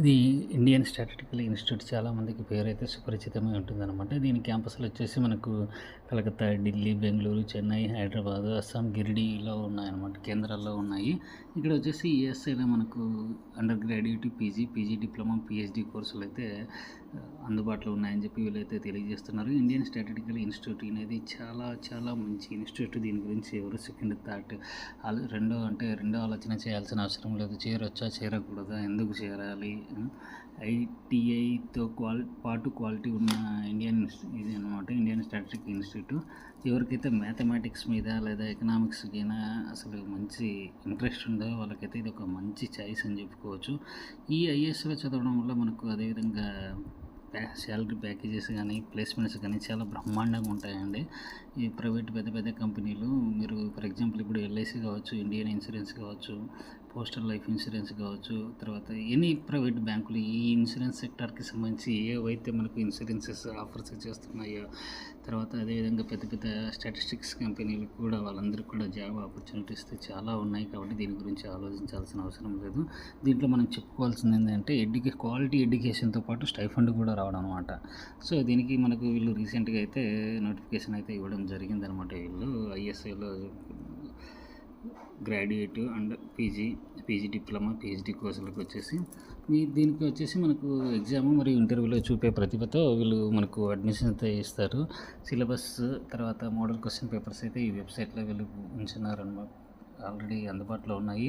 ఇది Indian statistical institute చాలామందికి పేరైతే సుపరిచితమై ఉంటుందన్నమాట. దీని క్యాంపస్లు వచ్చేసి మనకు కలకత్తా ఢిల్లీ బెంగళూరు చెన్నై హైదరాబాద్ అస్సాం గిరిడీలో ఉన్నాయన్నమాట కేంద్రాల్లో ఉన్నాయి. ఇక్కడ వచ్చేసి ఈఎస్ఐలో మనకు under graduate PG PG diploma PhD కోర్సులు అయితే అందుబాటులో ఉన్నాయని చెప్పి వీళ్ళైతే తెలియజేస్తున్నారు. ఇండియన్ స్టాటిస్టికల్ ఇన్స్టిట్యూట్ అనేది చాలా చాలా మంచి ఇన్స్టిట్యూట్. దీని గురించి ఎవరు సెకండ్ థాట్ రెండో అంటే రెండో ఆలోచన చేయాల్సిన అవసరం లేదు. చేరొచ్చా చేరకూడదా ఎందుకు చేరాలి? ఐటీఐతో క్వాల్ పాటు క్వాలిటీ ఉన్న ఇండియన్ ఇది అనమాట ఇండియన్ స్టాటిస్టిక్ ఇన్స్టిట్యూట్. ఎవరికైతే మ్యాథమెటిక్స్ మీద లేదా ఎకనామిక్స్ అయినా అసలు మంచి ఇంట్రెస్ట్ ఉందో వాళ్ళకైతే ఇది ఒక మంచి చాయిస్ అని చెప్పుకోవచ్చు. ఈ ఐఏఎస్లో చదవడం వల్ల మనకు అదేవిధంగా శాలరీ ప్యాకేజెస్ కానీ ప్లేస్మెంట్స్ కానీ చాలా బ్రహ్మాండంగా ఉంటాయండి. ఈ ప్రైవేట్ పెద్ద పెద్ద కంపెనీలు మీరు ఫర్ ఎగ్జాంపుల్ ఇప్పుడు ఎల్ఐసి కావచ్చు ఇండియన్ ఇన్సూరెన్స్ కావచ్చు పోస్టల్ లైఫ్ ఇన్సూరెన్స్ కావచ్చు తర్వాత ఎనీ ప్రైవేట్ బ్యాంకులు ఈ ఇన్సూరెన్స్ సెక్టార్కి సంబంధించి ఏవైతే మనకు ఇన్సూరెన్సెస్ ఆఫర్స్ చేస్తున్నాయో తర్వాత అదేవిధంగా పెద్ద పెద్ద స్టాటిస్టిక్స్ కంపెనీలు కూడా వాళ్ళందరికీ కూడా జాబ్ ఆపర్చునిటీస్ చాలా ఉన్నాయి కాబట్టి దీని గురించి ఆలోచించాల్సిన అవసరం లేదు. దీంట్లో మనం చెప్పుకోవాల్సింది ఏంటంటే ఎడ్యుకే క్వాలిటీ ఎడ్యుకేషన్తో పాటు స్టైఫండ్ కూడా రావడం అనమాట సో దీనికి మనకు వీళ్ళు రీసెంట్గా అయితే నోటిఫికేషన్ అయితే ఇవ్వడం జరిగిందనమాట వీళ్ళు. ఐఎస్ఐలో graduate and PG PG diploma PhD కోర్సులకు వచ్చేసి మీ దీనికి వచ్చేసి మనకు ఎగ్జామ్ మరియు ఇంటర్వ్యూలో చూపే ప్రతిభతో వీళ్ళు మనకు అడ్మిషన్ అయితే ఇస్తారు. సిలబస్ తర్వాత మోడల్ క్వశ్చన్ పేపర్స్ అయితే ఈ వెబ్సైట్లో వీళ్ళు ఉంచున్నారన్నమాట. ఆల్రెడీ అందుబాటులో ఉన్నాయి.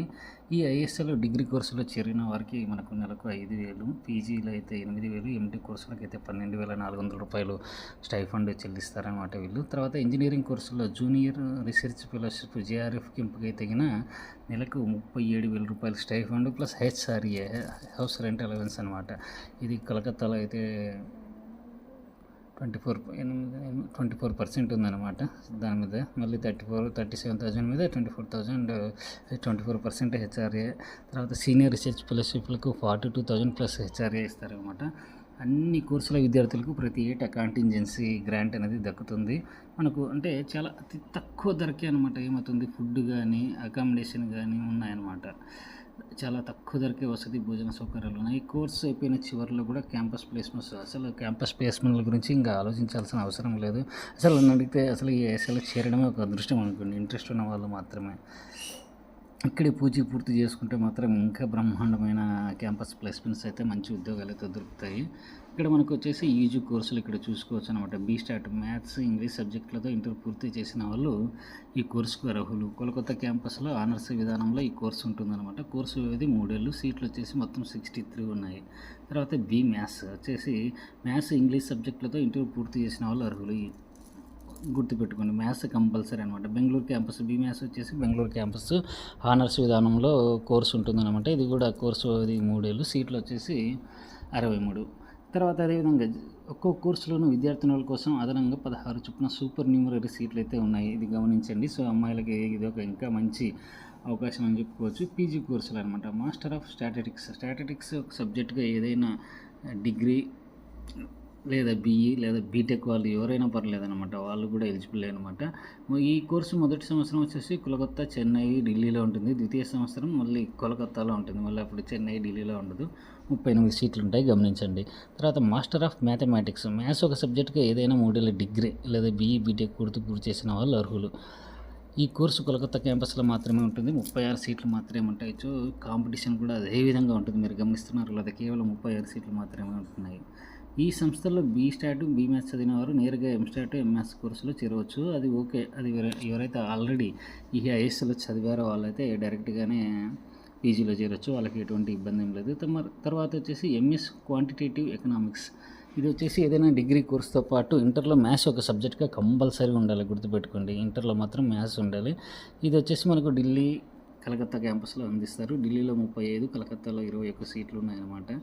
ఈ ఐఎస్ఎల్ డిగ్రీ కోర్సులో చేరిన వారికి మనకు నెలకు ఐదు వేలు పీజీలో అయితే ఎనిమిది వేలు ఎంటీ కోర్సులకు అయితే పన్నెండు వేల నాలుగు వందల రూపాయలు స్టైఫండ్ చెల్లిస్తారనమాట వీళ్ళు. తర్వాత ఇంజనీరింగ్ కోర్సులో జూనియర్ రీసెర్చ్ ఫెలోషిప్ జేఆర్ఎఫ్కి ఎంపిక తగిన నెలకు ముప్పై ఏడు వేల రూపాయలు stipend plus HRA house rent allowance అనమాట ఇది కలకత్తాలో అయితే ట్వంటీ ఫోర్ ఎనిమిది ట్వంటీ ఫోర్ పర్సెంట్ ఉందన్నమాట. దాని మీద మళ్ళీ thirty four thirty seven thousand మీద twenty four thousand twenty four percent HRA. తర్వాత senior research ఫెలోషిప్లకు forty two thousand plus HRA ఇస్తారనమాట అన్ని కోర్సుల విద్యార్థులకు ప్రతి ఏటా కాంటింజెన్సీ గ్రాంట్ అనేది దక్కుతుంది. మనకు అంటే చాలా అతి తక్కువ ధరకే అనమాట ఏమవుతుంది? ఫుడ్ కానీ అకామిడేషన్ కానీ ఉన్నాయన్నమాట. చాలా తక్కువ ధరకే వసతి భోజన సౌకర్యాలు ఉన్నాయి. ఈ కోర్సు అయిపోయిన చివరిలో కూడా క్యాంపస్ ప్లేస్మెంట్స్ అసలు క్యాంపస్ ప్లేస్మెంట్ల గురించి ఇంకా ఆలోచించాల్సిన అవసరం లేదు. అసలు నన్ను అడిగితే అసలు ఈ అసలు చేరడమే ఒక అదృష్టం అనుకోండి. ఇంట్రెస్ట్ ఉన్న వాళ్ళు మాత్రమే. ఇక్కడే పూజ పూర్తి చేసుకుంటే మాత్రం ఇంకా బ్రహ్మాండమైన క్యాంపస్ ప్లేస్మెంట్స్ అయితే మంచి ఉద్యోగాలు అయితే దొరుకుతాయి. ఇక్కడ మనకు వచ్చేసి ఈజీ కోర్సులు ఇక్కడ చూసుకోవచ్చు అనమాట బీ స్టార్ట్ మ్యాథ్స్ ఇంగ్లీష్ సబ్జెక్టులతో ఇంటర్ పూర్తి చేసిన వాళ్ళు ఈ కోర్సుకు అర్హులు. కోల్కతా క్యాంపస్లో ఆనర్స్ విధానంలో ఈ కోర్సు ఉంటుందన్నమాట. కోర్సు వ్యవధి మూడేళ్ళు సీట్లు వచ్చేసి మొత్తం సిక్స్టీ త్రీ ఉన్నాయి. తర్వాత బీ మ్యాథ్స్ వచ్చేసి మ్యాథ్స్ ఇంగ్లీష్ సబ్జెక్టులతో ఇంటర్ పూర్తి చేసిన వాళ్ళు అర్హులు. ఈ గుర్తుపెట్టుకోండి మ్యాథ్స్ కంపల్సరీ అనమాట బెంగళూరు క్యాంపస్ బీ మ్యాథ్స్ వచ్చేసి బెంగళూరు క్యాంపస్ ఆనర్స్ విధానంలో కోర్సు ఉంటుందన్నమాట. ఇది కూడా కోర్సు వ్యవధి మూడేళ్ళు సీట్లు వచ్చేసి అరవై మూడు. తర్వాత అదేవిధంగా ఒక్కో కోర్సులోనూ విద్యార్థినుల కోసం అదనంగా పదహారు చొప్పున సూపర్ న్యూమరీ సీట్లు అయితే ఉన్నాయి. ఇది గమనించండి. సో అమ్మాయిలకి ఇది ఒక ఇంకా మంచి అవకాశం అని చెప్పుకోవచ్చు. పీజీ కోర్సులు అనమాట మాస్టర్ ఆఫ్ స్టాటిటిక్స్. స్టాటిటిక్స్ ఒక సబ్జెక్ట్గా ఏదైనా డిగ్రీ లేదా బీఈ లేదా బీటెక్ వాళ్ళు ఎవరైనా పర్లేదన్నమాట. వాళ్ళు కూడా ఎలిజిబుల్ అనమాట ఈ కోర్సు మొదటి సంవత్సరం వచ్చేసి కోలకత్తా చెన్నై ఢిల్లీలో ఉంటుంది. ద్వితీయ సంవత్సరం మళ్ళీ కోలకత్తాలో ఉంటుంది. మళ్ళీ అప్పుడు చెన్నై ఢిల్లీలో ఉండదు. ముప్పై ఎనిమిది సీట్లు ఉంటాయి గమనించండి. తర్వాత మాస్టర్ ఆఫ్ మ్యాథమెటిక్స్. మ్యాథ్స్ ఒక సబ్జెక్టుగా ఏదైనా మూడేళ్ళ డిగ్రీ లేదా బీఈ బీటెక్ పూర్తి పూర్తి చేసిన వాళ్ళు అర్హులు. ఈ కోర్సు కోలకత్తా క్యాంపస్లో మాత్రమే ఉంటుంది. ముప్పై ఆరు సీట్లు మాత్రమే ఉంటాయి. కాంపిటీషన్ కూడా అదే విధంగా ఉంటుంది. మీరు గమనిస్తున్నారు లేదా కేవలం ముప్పై ఆరు సీట్లు మాత్రమే ఉంటున్నాయి. ఈ సంస్థల్లో బీ స్టాట్ బీ మ్యాథ్స్ చదివిన వారు నేరుగా ఎంస్టాట్ ఎంఎస్ కోర్సులో చేరవచ్చు. అది ఓకే. అది ఎవరైతే ఆల్రెడీ ఈ ఐఎస్ఎల్లో చదివారో వాళ్ళైతే డైరెక్ట్గానే పీజీలో చేరొచ్చు వాళ్ళకి ఎటువంటి ఇబ్బంది ఏం లేదు. తమ- తర్వాత వచ్చేసి ఎంఎస్ క్వాంటిటేటివ్ ఎకనామిక్స్. ఇది వచ్చేసి ఏదైనా డిగ్రీ కోర్స్తో పాటు ఇంటర్లో మ్యాథ్స్ ఒక సబ్జెక్ట్గా కంపల్సరీ ఉండాలి గుర్తుపెట్టుకోండి. ఇంటర్లో మాత్రం మ్యాథ్స్ ఉండాలి. ఇది వచ్చేసి మనకు ఢిల్లీ కలకత్తా క్యాంపస్లో అందిస్తారు. ఢిల్లీలో ముప్పై ఐదు కలకత్తాలో ఇరవై ఒక్క సీట్లు ఉన్నాయన్నమాట.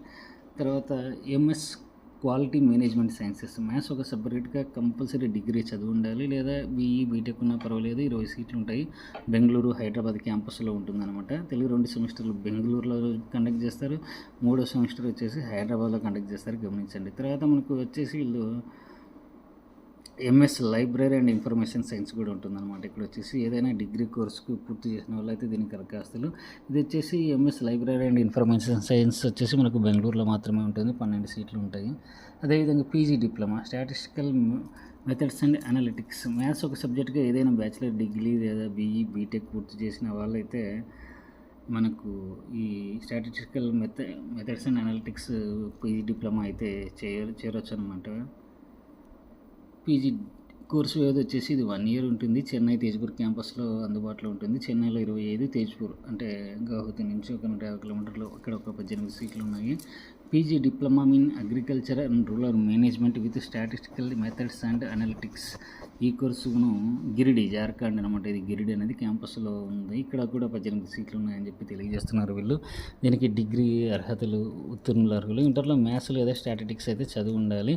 తర్వాత MS quality management sciences maths ఒక సపరేట్గా కంపల్సరీ డిగ్రీ చదివి ఉండాలి లేదా బీఈ బీటెక్ ఉన్నా పర్వాలేదు ఇరవై సీట్లు ఉంటాయి. బెంగళూరు హైదరాబాద్ క్యాంపస్లో ఉంటుందన్నమాట. తెలుగు రెండు సెమిస్టర్లు బెంగళూరులో కండక్ట్ చేస్తారు. మూడో సెమిస్టర్ వచ్చేసి హైదరాబాద్లో కండక్ట్ చేస్తారు. గమనించండి. తర్వాత మనకు వచ్చేసి వీళ్ళు MS library and information science కూడా ఉంటుందన్నమాట. ఇక్కడ వచ్చేసి ఏదైనా డిగ్రీ కోర్సుకు పూర్తి చేసిన వాళ్ళైతే దీనికి దరఖాస్తులు. ఇది వచ్చేసి MS library and information science వచ్చేసి మనకు బెంగళూరులో మాత్రమే ఉంటుంది. పన్నెండు సీట్లు ఉంటాయి. అదేవిధంగా PG diploma statistical methods and analytics. Maths ఒక సబ్జెక్ట్గా ఏదైనా బ్యాచిలర్ డిగ్రీ లేదా బీఈ బీటెక్ పూర్తి చేసిన వాళ్ళైతే మనకు ఈ statistical మెథ methods and analytics PG diploma అయితే చేయ చేరొచ్చు అనమాట పీజీ కోర్సు వ్యవధి వచ్చేసి ఇది వన్ ఇయర్ ఉంటుంది. చెన్నై తేజ్పూర్ క్యాంపస్లో అందుబాటులో ఉంటుంది. చెన్నైలో ఇరవై ఐదు తేజ్పూర్ అంటే గౌహతి నుంచి ఒక నూట యాభై కిలోమీటర్లు ఇక్కడ ఒక పద్దెనిమిది సీట్లు ఉన్నాయి. PG diploma in agriculture and rural management with statistical methods and analytics. ఈ కోర్సును గిరిడి జార్ఖండ్ అనమాట ఇది గిరిడి అనేది క్యాంపస్లో ఉంది. ఇక్కడ కూడా పద్దెనిమిది సీట్లు ఉన్నాయని చెప్పి తెలియజేస్తున్నారు వీళ్ళు. దీనికి డిగ్రీ అర్హతలు ఉత్తీర్ణుల అర్హులు ఇంటర్లో మ్యాథ్స్ లేదా స్టాటిస్టిక్స్ అయితే చదివి ఉండాలి.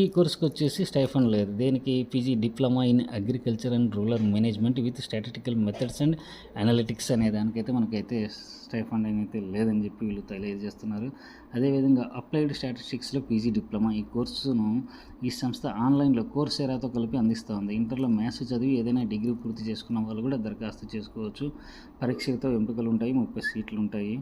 ఈ కోర్సుకి వచ్చేసి స్టైఫండ్ లేదు. దీనికి PG diploma in agriculture and rural management with statistical methods and analytics అనే దానికైతే మనకైతే స్టైఫండ్ అయితే లేదని చెప్పి వీళ్ళు తెలియజేస్తున్నారు. అదేవిధంగా అప్లైడ్ స్టాటిస్టిక్స్లో పీజీ డిప్లొమా ఈ కోర్సును ఈ సంస్థ ఆన్లైన్లో కోర్స్ ఎరాతో కలిపి అందిస్తోంది ఇంటర్లో మ్యాథ్స్ చదివి ఏదైనా డిగ్రీ పూర్తి చేసుకున్న వాళ్ళు కూడా దరఖాస్తు చేసుకోవచ్చు. పరీక్షతో ఎంపికలు ఉంటాయి ముప్పై సీట్లు ఉంటాయి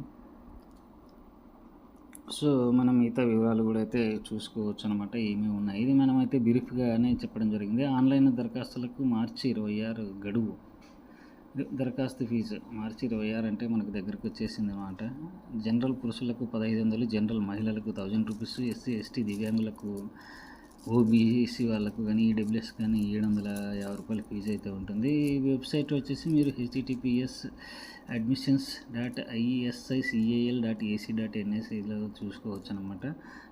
సో మనం మిగతా వివరాలు కూడా అయితే చూసుకోవచ్చు అనమాట ఏమేమి ఉన్నాయి. ఇది మనం అయితే బ్రీఫ్గానే చెప్పడం జరిగింది. ఆన్లైన్ దరఖాస్తులకు మార్చి ఇరవై ఆరు గడువు. దరఖాస్తు ఫీజు మార్చి ఇరవై ఆరు అంటే మనకు దగ్గరకు వచ్చేసింది అనమాట జనరల్ పురుషులకు పదహైదు వందలు జనరల్ మహిళలకు థౌజండ్ రూపీస్ ఎస్సీ ఎస్టీ దివ్యాంగులకు ఓబీసీ వాళ్ళకు కానీ ఈడబ్ల్యూఎస్ కానీ ఏడు వందల యాభై రూపాయల ఫీజు అయితే ఉంటుంది. ఈ వెబ్సైట్ వచ్చేసి మీరు HTTPS admissions dot ISICAL dot AC dot ఎన్ఎస్ఐలో చూసుకోవచ్చు అనమాట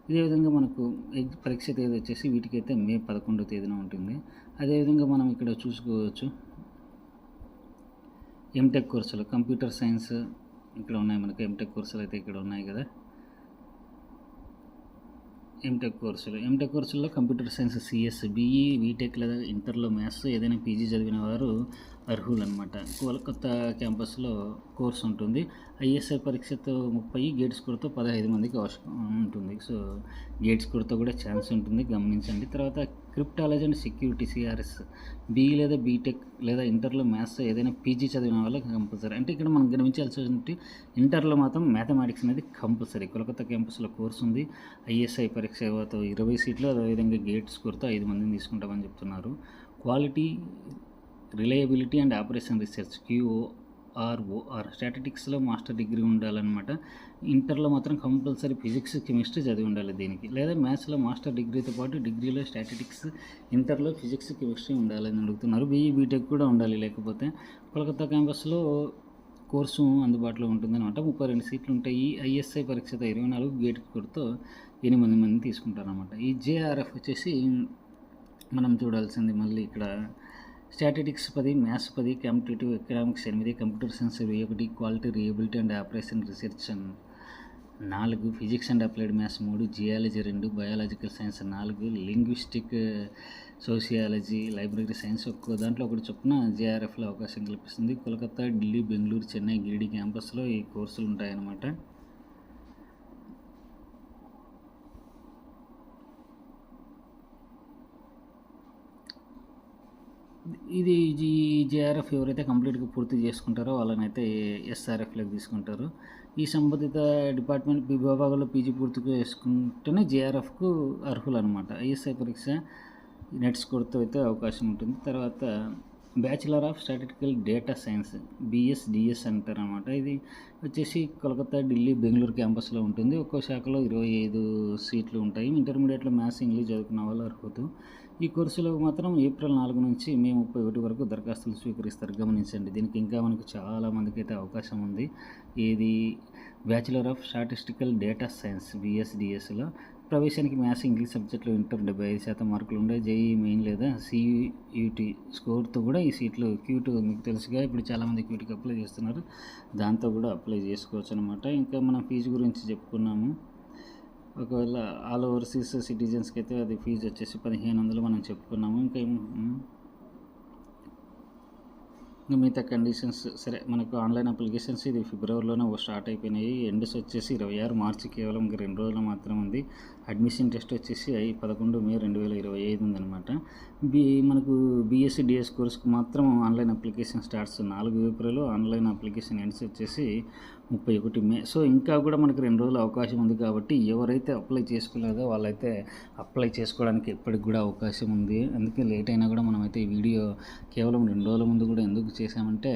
ఇదే విధంగా మనకు ఎగ్ పరీక్ష తేదీ వచ్చేసి వీటికైతే మే పదకొండో తేదీన ఉంటుంది. అదేవిధంగా మనం ఇక్కడ చూసుకోవచ్చు. ఎంటెక్ కోర్సులు కంప్యూటర్ సైన్స్ ఇక్కడ ఉన్నాయి మనకు. ఎంటెక్ కోర్సులు అయితే ఇక్కడ ఉన్నాయి కదా. ఎంటెక్ కోర్సులు. ఎంటెక్ కోర్సుల్లో computer science CS BE BTech లేదా ఇంటర్లో మ్యాథ్స్ ఏదైనా పీజీ చదివిన వారు అర్హులు అనమాట కోల్కత్తా క్యాంపస్లో కోర్స్ ఉంటుంది. ఐఎస్ఐ పరీక్షతో ముప్పై గేట్ స్కోర్తో పదహైదు మందికి అవసరం ఉంటుంది. సో గేట్ స్కోర్తో కూడా ఛాన్స్ ఉంటుంది. గమనించండి. తర్వాత cryptology and security CRS BE లేదా బీటెక్ లేదా ఇంటర్లో మ్యాథ్స్ ఏదైనా పీజీ చదివిన వాళ్ళకి కంపల్సరీ. అంటే ఇక్కడ మనం గమనించాల్సి ఇంటర్లో మాత్రం మ్యాథమెటిక్స్ అనేది కంపల్సరీ. కోల్కతా క్యాంపస్లో కోర్స్ ఉంది. ఐఎస్ఐ పరీక్షతో ఇరవై సీట్లు అదేవిధంగా గేట్ స్కోర్తో ఐదు మందిని తీసుకుంటామని చెప్తున్నారు. Quality reliability and operation research QROR స్టాటిటిక్స్లో master degree ఉండాలన్నమాట. ఇంటర్లో మాత్రం కంపల్సరీ ఫిజిక్స్ కెమిస్ట్రీ చదివి ఉండాలి దీనికి. లేదా మ్యాథ్స్లో మాస్టర్ డిగ్రీతో పాటు డిగ్రీలో స్టాటిటిక్స్ ఇంటర్లో ఫిజిక్స్ కెమిస్ట్రీ ఉండాలని అడుగుతున్నారు. బీఈ బీటెక్ కూడా ఉండాలి లేకపోతే. కోల్కతా క్యాంపస్లో కోర్సు అందుబాటులో ఉంటుందన్నమాట. ముప్పై రెండు సీట్లు ఉంటాయి. ఐఎస్ఐ పరీక్షతో ఇరవై నాలుగు గేట్ కొడుతో ఎనిమిది మంది తీసుకుంటారన్నమాట. ఈ జేఆర్ఎఫ్ వచ్చేసి మనం చూడాల్సింది మళ్ళీ ఇక్కడ స్టాటిటిక్స్ పది మ్యాథ్స్ పది కాంపిటేటివ్ ఎకనామిక్స్ ఎనిమిది కంప్యూటర్ సైన్స్ ఇరవై ఒకటి quality reliability and operation research నాలుగు ఫిజిక్స్ అండ్ అప్లైడ్ మ్యాథ్స్ మూడు జియాలజీ రెండు బయాలజికల్ సైన్స్ నాలుగు లింగ్విస్టిక్ సోషియాలజీ లైబ్రరీ సైన్స్ ఒక్కో దాంట్లో ఒకటి చొప్పున జేఆర్ఎఫ్లో అవకాశం కల్పిస్తుంది. కోల్కతా ఢిల్లీ బెంగళూరు చెన్నై గిరిడి క్యాంపస్లో ఈ కోర్సులు ఉంటాయన్నమాట. ఇది ఈ జేఆర్ఎఫ్ ఎవరైతే కంప్లీట్గా పూర్తి చేసుకుంటారో వాళ్ళనైతే ఎస్ఆర్ఎఫ్లోకి తీసుకుంటారు. ఈ సంబంధిత డిపార్ట్మెంట్ విభాగాల్లో పీజీ పూర్తి చేసుకుంటేనే జేఆర్ఎఫ్కు అర్హులు అనమాట ఐఎస్ఐ పరీక్ష నెట్ స్కోర్తో అయితే అవకాశం ఉంటుంది. తర్వాత bachelor of statistical data science BSDS అంటారనమాట ఇది వచ్చేసి కోల్కతా ఢిల్లీ బెంగళూరు క్యాంపస్లో ఉంటుంది. ఒక్కో శాఖలో ఇరవై ఐదు సీట్లు ఉంటాయి. ఇంటర్మీడియట్లో మ్యాథ్స్ ఇంగ్లీష్ చదువుకున్న వాళ్ళు అర్హత ఈ కోర్సులో మాత్రం ఏప్రిల్ నాలుగు నుంచి మే ముప్పై ఒకటి వరకు దరఖాస్తులు స్వీకరిస్తారు. గమనించండి. దీనికి ఇంకా మనకు చాలా మందికి అయితే అవకాశం ఉంది. ఇది bachelor of statistical data science బిఎస్డిఎస్లో ప్రవేశానికి మ్యాథ్స్ ఇంగ్లీష్ సబ్జెక్టులో ఇంటర్ డెబ్బై ఐదు శాతం మార్కులు ఉండే జేఈ మెయిన్ లేదా సియూటీ స్కోర్తో కూడా ఈ సీట్లు క్యూట్ మీకు తెలుసుగా ఇప్పుడు చాలామంది క్యూట్కి అప్లై చేస్తున్నారు. దాంతో కూడా అప్లై చేసుకోవచ్చు అనమాట ఇంకా మనం ఫీజు గురించి చెప్పుకున్నాము. ఒకవేళ ఆల్ ఓవర్సీస్ సిటిజన్స్కి అయితే అది ఫీజు వచ్చేసి పదిహేను వందలు మనం చెప్పుకున్నాము. ఇంకా ఇంకా మిగతా కండిషన్స్ సరే మనకు ఆన్లైన్ అప్లికేషన్స్ ఇది ఫిబ్రవరిలోనే స్టార్ట్ అయిపోయినాయి. ఎండ్స్ వచ్చేసి ఇరవై ఆరు మార్చి కేవలం రెండు రోజులు మాత్రం ఉంది. అడ్మిషన్ టెస్ట్ వచ్చేసి పదకొండు మే రెండు వేల ఇరవై ఐదు ఉందనమాట బి మనకు బీఎస్సీ డిఎస్ కోర్స్కి మాత్రం ఆన్లైన్ అప్లికేషన్ స్టార్ట్స్ నాలుగు ఏప్రిల్ ఆన్లైన్ అప్లికేషన్ ఎండ్స్ వచ్చేసి ముప్పై ఒకటి మే. సో ఇంకా కూడా మనకు రెండు రోజులు అవకాశం ఉంది కాబట్టి ఎవరైతే అప్లై చేసుకోలేదో వాళ్ళైతే అప్లై చేసుకోవడానికి ఎప్పటికి కూడా అవకాశం ఉంది. అందుకే లేట్ అయినా కూడా మనమైతే ఈ వీడియో కేవలం రెండు రోజుల ముందు కూడా ఎందుకు చేశామంటే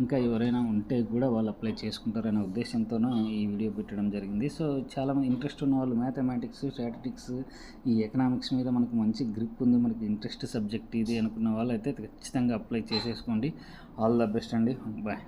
ఇంకా ఎవరైనా ఉంటే కూడా వాళ్ళు అప్లై చేసుకుంటారనే ఉద్దేశంతోనూ ఈ వీడియో పెట్టడం జరిగింది. సో చాలామంది ఇంట్రెస్ట్ ఉన్న వాళ్ళు మ్యాథమెటిక్స్ స్టాటిస్టిక్స్ ఈ ఎకనామిక్స్ మీద మనకు మంచి గ్రిప్ ఉంది మనకి ఇంట్రెస్ట్ సబ్జెక్ట్ ఇది అనుకున్న వాళ్ళు అయితే ఖచ్చితంగా అప్లై చేసేసుకోండి. ఆల్ ద బెస్ట్ అండి. బాయ్.